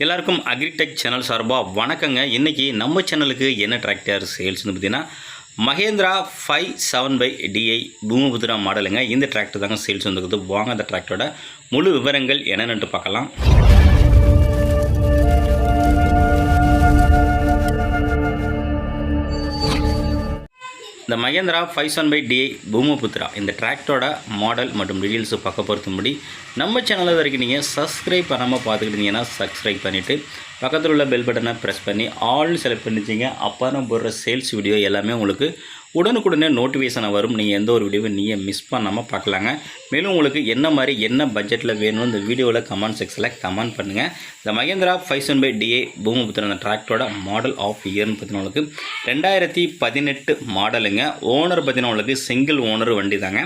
எல்லாருக்கும் agritech channel சார்பாக வணக்கங்க. இன்றைக்கி நம்ம சேனலுக்கு என்ன டிராக்டர் சேல்ஸ்னு பார்த்தீங்கன்னா Mahindra five seven five DI Bhoomiputra மாடலுங்க இந்த டிராக்டர் தாங்க சேல்ஸ் வந்துருக்குது வாங்க அந்த டிராக்டரோட முழு விவரங்கள் என்னென்னு பார்க்கலாம். இந்த Mahindra five seven five DI Bhoomiputra இந்த டிராக்டரோட மாடல் மற்றும் டீட்டெயில்ஸை பார்க்க பொறுத்தும்படி நம்ம சேனலில் வரைக்கும் நீங்கள் சப்ஸ்கிரைப் பண்ணாமல் பார்த்துக்கிட்டீங்கன்னா சப்ஸ்கிரைப் பண்ணிவிட்டு பக்கத்தில் உள்ள பெல் பட்டனை ப்ரெஸ் பண்ணி ஆல் செலக்ட் பண்ணிச்சிங்க அப்போ நம்ம போடுற சேல்ஸ் வீடியோ எல்லாமே உங்களுக்கு உடனுக்குடனே நோட்டிஃபிகேஷனை வரும். நீங்கள் எந்த ஒரு வீடியோவும் நீங்கள் மிஸ் பண்ணாமல் பார்க்கலாங்க மேலும் உங்களுக்கு என்ன மாதிரி என்ன பட்ஜெட்டில் வேணும் இந்த வீடியோவில் கமெண்ட் செக்ஷனில் கமெண்ட் பண்ணுங்கள் இந்த Mahindra five seven five DA பூமபுத்திரன் அந்த டிராக்டரோட மாடல் ஆஃப் இயர்னு பார்த்தீங்கன்னா உங்களுக்கு ரெண்டாயிரத்தி பதினெட்டு மாடலுங்க ஓனர் பார்த்தீங்கன்னா உங்களுக்கு சிங்கிள் ஓனர் வண்டி தாங்க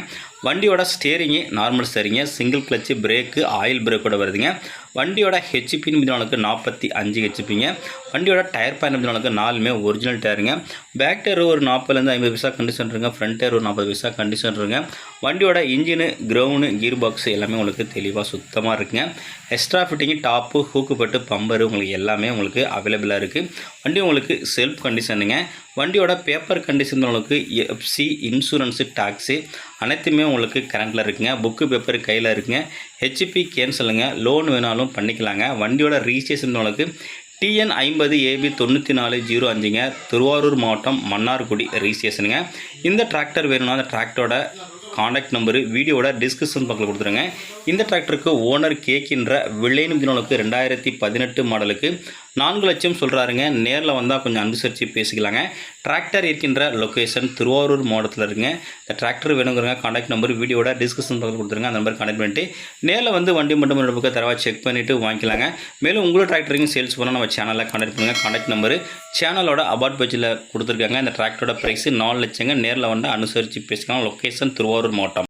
வண்டியோட ஸ்டேரிங்கு நார்மல் ஸ்டேரிங்க சிங்கிள் கிளச்சு பிரேக்கு ஆயில் பிரேக்கோட வருதுங்க. வண்டியோட ஹெச்பின்னு பார்த்தீங்கன்னா நாற்பத்தி அஞ்சு ஹெச்பிங்க வண்டியோட டயர் பாயிண்ட் பார்த்தீங்கன்னா நாலுமே ஒரிஜினல் டயருங்க பேக் டயர் ஒரு நாற்பதுலேருந்து ஐம்பது பைசா கண்டிஷன் இருங்க ஃப்ரண்ட் டயர் ஒரு நாற்பது பைசா கண்டிஷன் இருங்க வண்டியோட இன்ஜினு கிரவுண்டு கீர் பாக்ஸ் எல்லாமே உங்களுக்கு தெளிவாக சுத்தமாக இருக்குங்க. எக்ஸ்ட்ரா ஃபிட்டிங்கு டாப்பு ஹூக்குப்பட்டு பம்பரு உங்களுக்கு எல்லாமே உங்களுக்கு அவைலபிளாக இருக்குது வண்டி உங்களுக்கு செல்ஃப் கண்டிஷனுங்க வண்டியோட பேப்பர் கண்டிஷன் உங்களுக்கு எஃப்சி இன்சூரன்ஸு டாக்ஸு அனைத்துமே உங்களுக்கு கரண்டில் இருக்குங்க. புக்கு பேப்பர் கையில் இருக்குங்க. ஹெச்பி கேன்சலுங்க லோன் வேணாலும் பண்ணிக்கலாங்க. வண்டியோட ரிஜிஸ்ட்ரேஷன் உங்களுக்கு டிஎன் ஐம்பது ஏபி தொண்ணூற்றி நாலு ஜீரோ அஞ்சுங்க. திருவாரூர் மாவட்டம் மன்னார்குடி ரிஜிஸ்ட்ரேஷனுங்க இந்த டிராக்டர் வேணும்னா அந்த டிராக்டரோட காண்டாக்ட் நம்பரு வீடியோட டிஸ்கிரிப்ஷன் பக்கத்தில் கொடுத்துருங்க. இந்த டிராக்டருக்கு ஓனர் கேட்கின்ற விலைன்னு தினங்களுக்கு ரெண்டாயிரத்தி பதினெட்டு மாடலுக்கு நான்கு லட்சம் சொல்கிறாருங்க நேரில் வந்தால் கொஞ்சம் அனுசரித்து பேசிக்கலாங்க. டிராக்டர் இருக்கின்ற லொக்கேஷன் திருவாரூர் மாவட்டத்தில் இருக்குங்க. இந்த டிராக்டர் வேணுங்கிறங்க காண்டாக்ட் நம்பர் வீடியோட டிஸ்கிரிப்ஷன் பக்கத்தில் கொடுத்துருங்க. அந்த நம்பர் காண்டாக்ட் பண்ணிட்டு நேரில் வந்து வண்டி மட்டும் ரெண்டு பக்கம் தரவா செக் பண்ணிவிட்டு வாங்கிக்கலாங்க. மேலும் உங்களோட டிராக்டரையும் சேல்ஸ் பண்ணால் நம்ம சேனலில் காண்டாக்ட் பண்ணுங்கள் காண்டாக்ட் நம்பர் சேனலோட அபார்ட் பேஜில் கொடுத்துருக்காங்க. இந்த டிராக்டரோட ப்ரைஸு நாலு லட்சங்க. நேரில் வந்து அனுசரித்து பேசிக்கலாம். லொக்கேஷன் திருவாரூர் மாவட்டம்